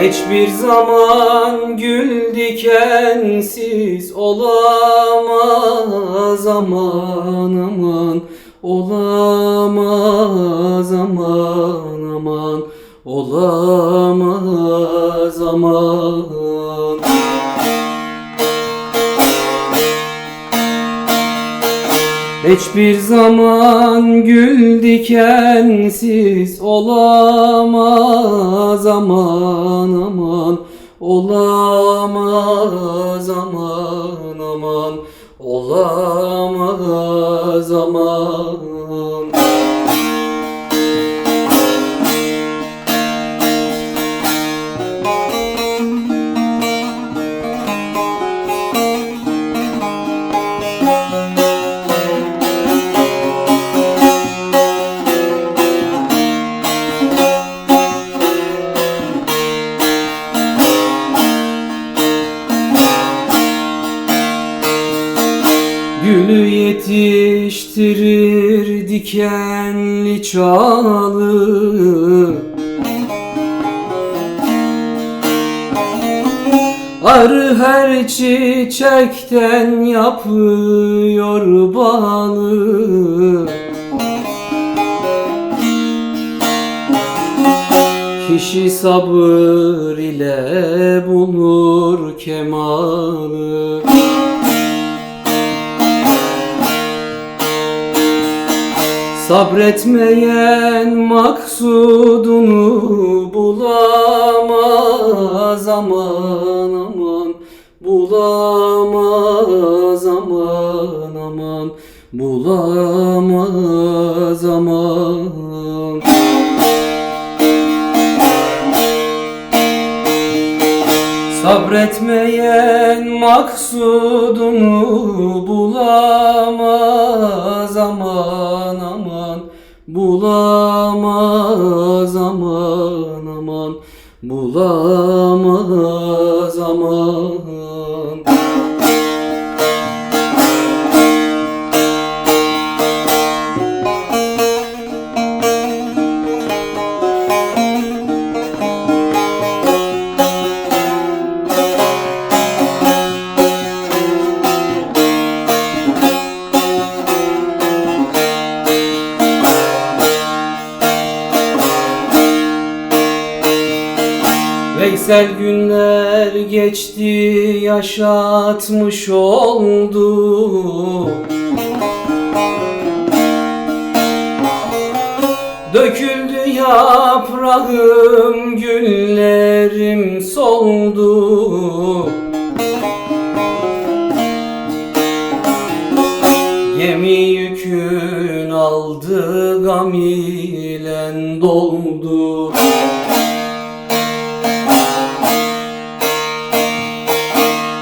Hiçbir zaman gül dikensiz olamaz aman aman Olamaz aman aman Olamaz aman Hiçbir zaman gül dikensiz olamaz aman aman. Olamaz aman aman. Olamaz aman Gülü yetiştirir dikenli çalı. Arı her çiçekten yapıyor balı. Kişi sabır ile bulur kemalı Sabretmeyen maksudunu bulamaz aman aman. Bulamaz aman aman. Bulamaz aman. Sabretmeyen maksudunu bulamaz Bulamaz aman aman. Bulamaz aman Veysel günler geçti yaşatmış oldu. Döküldü yaprağım güllerim soldu. Gemi yükün aldı gam ile doldu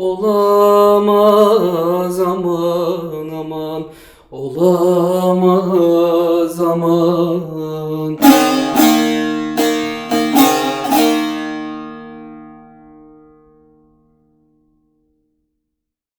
Olamaz aman aman. Olamaz aman